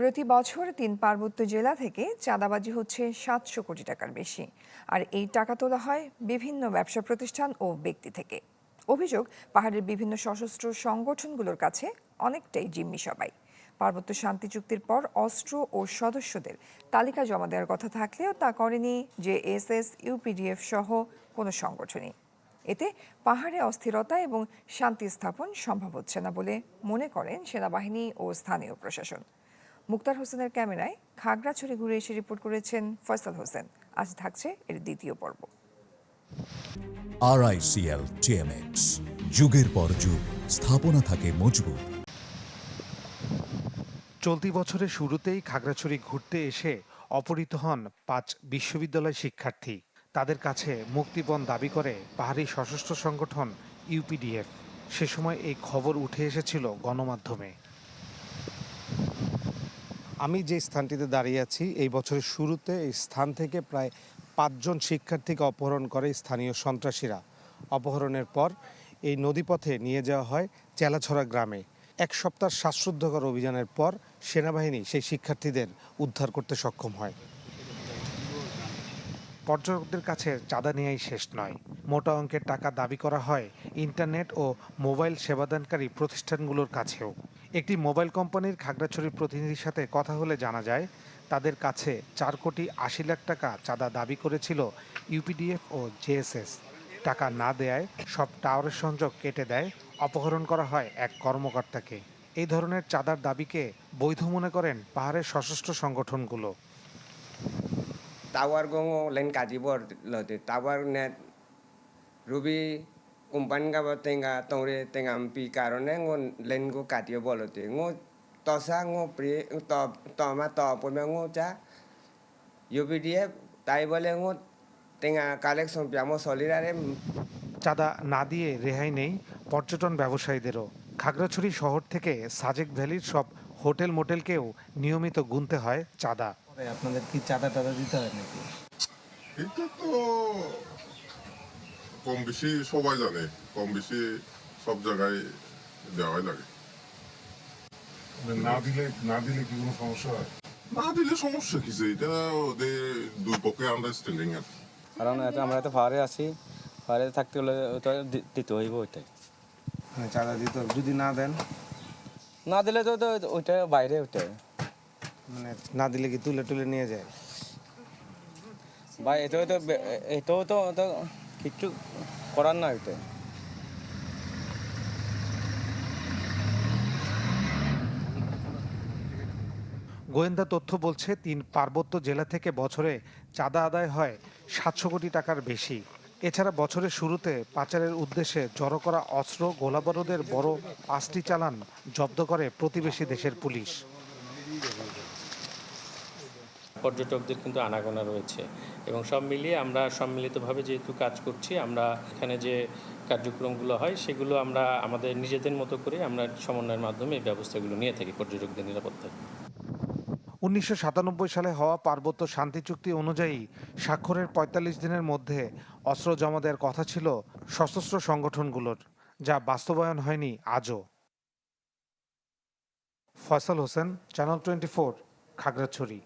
প্রতি বছর তিন পার্বত্য জেলা থেকে চাঁদাবাজি হচ্ছে সাতশো কোটি টাকার বেশি। আর এই টাকা তোলা হয় বিভিন্ন ব্যবসা প্রতিষ্ঠান ও ব্যক্তি থেকে। অভিযোগ, পাহাড়ের বিভিন্ন সশস্ত্র সংগঠনগুলোর কাছে অনেকটাই জিম্মি সবাই। পার্বত্য শান্তি চুক্তির পর অস্ত্র ও সদস্যদের তালিকা জমা দেওয়ার কথা থাকলেও তা করেনি যে এস এস ইউপিডিএফ সহ কোনো সংগঠনই। এতে পাহাড়ে অস্থিরতা এবং শান্তি স্থাপন সম্ভব হচ্ছে না বলে মনে করেন সেনাবাহিনী ও স্থানীয় প্রশাসন। মুক্তার হোসেনের ক্যামেরায় খাগড়াছড়ি ঘুরে এসে রিপোর্ট করেছেন ফয়সাল হোসেন। আজ থাকছে এর দ্বিতীয় পর্ব। আরআইসিএল টিএমএক্স যুগের পর যুগ স্থাপনা থাকে মজবুত। চলতি বছরের শুরুতেই খাগড়াছড়ি ঘুরতে এসে অপহৃত হন পাঁচ বিশ্ববিদ্যালয় শিক্ষার্থী। তাদের কাছে মুক্তিপণ দাবি করে পাহাড়ি সশস্ত্র সংগঠন ইউপিডিএফ। সে সময় এই খবর উঠে এসেছিল গণমাধ্যমে। আমি যে স্থানটিতে দাঁড়িয়ে আছি, এই বছরের শুরুতে এই স্থান থেকে প্রায় পাঁচজন শিক্ষার্থীকে অপহরণ করে স্থানীয় সন্ত্রাসীরা। অপহরণের পর এই নদীপথে নিয়ে যাওয়া হয় চেলাছড়া গ্রামে। এক সপ্তাহ শ্বাসরুদ্ধকর অভিযানের পর সেনাবাহিনী সেই শিক্ষার্থীদের উদ্ধার করতে সক্ষম হয়। পর্যটকদের কাছে চাঁদা নেওয়াই শেষ নয়। মোটা অঙ্কের টাকা দাবি করা হয় ইন্টারনেট ও মোবাইল সেবাদানকারী প্রতিষ্ঠানগুলোর কাছেও। একটি মোবাইল কোম্পানির খাগড়াছড়ির প্রতিনিধির সাথে কথা হলে জানা যায়, তাদের কাছে চার কোটি আশি লাখ টাকা চাঁদা দাবি করেছিল ইউপিডিএফ ও জেএসএস। টাকা না দেয়ায় সব টাওয়ারের সংযোগ কেটে দেয়, অপহরণ করা হয় এক কর্মকর্তাকে। এই ধরনের চাঁদার দাবিকে বৈধ মনে করেন পাহাড়ের সশস্ত্র সংগঠনগুলো। Tower kaji bor lote tawar net ruby company company টেঙা তৌরে টেঙা পি কারণে ও লেন গো কাটিয়ে বলতে ও তসা ও প্রিয় তমা তপমে ও চা ইউপি দিয়ে তাই বলে ও টেঙা কালেকশন আমার আরে চাঁদা না দিয়ে রেহাই নেই পর্যটন ব্যবসায়ীদেরও খাগড়াছড়ি শহর থেকে সাজেক ভ্যালির সব হোটেল মোটেলকেও নিয়মিত গুনতে হয় চাঁদা আপনাদের কি চাঁদা টাদা দিতে হয় নাকি কম বেশি সবাই জানে কম বেশি সব জায়গায় দেওয়াই লাগে। না দিলে না দিলে কি কোনো সমস্যা হয়? না দিলে সমস্যা কিছু এটা ওদের দুই পক্ষে আন্ডারস্ট্যান্ডিং আছে। কারণ এটা আমরা তো আছি পাহাড়ে থাকতে হলে ওটা দিতে হইব ওইটাই। মানে চাঁদা দিতে হবে। যদি না দেন? না দিলে তো ওইটা বাইরে ওইটাই। মানে না দিলে কি তুলে তুলে নিয়ে যায়? বা এটাও তো এটাও তো কিচ্ছু করার না ওইটাই গোয়েন্দা তথ্য বলছে, তিন পার্বত্য জেলা থেকে বছরে চাঁদা আদায় হয় সাতশো কোটি টাকার বেশি। এছাড়া বছরের শুরুতে পাচারের উদ্দেশ্যে জড়ো করা অস্ত্র, গোলাবারুদের বড় পাঁচটি চালান জব্দ করে প্রতিবেশী দেশের পুলিশ। পর্যটকদের কিন্তু আনাগোনা রয়েছে। এবং সব মিলিয়ে আমরা সম্মিলিতভাবে যেহেতু কাজ করছি, আমরা এখানে যে কার্যক্রমগুলো হয়, সেগুলো আমরা আমাদের নিজেদের মতো করে আমরা সমন্বয়ের মাধ্যমে এই ব্যবস্থাগুলো নিয়ে থাকি পর্যটকদের নিরাপত্তায় উনিশশো সাতানব্বই সালে হওয়া পার্বত্য শান্তি চুক্তি অনুযায়ী স্বাক্ষরের ৪৫ দিনের মধ্যে অস্ত্র জমা দেওয়ার কথা ছিল সশস্ত্র সংগঠনগুলোর, যা বাস্তবায়ন হয়নি আজও। Faisal Hossain channel twenty four Khagrachhari.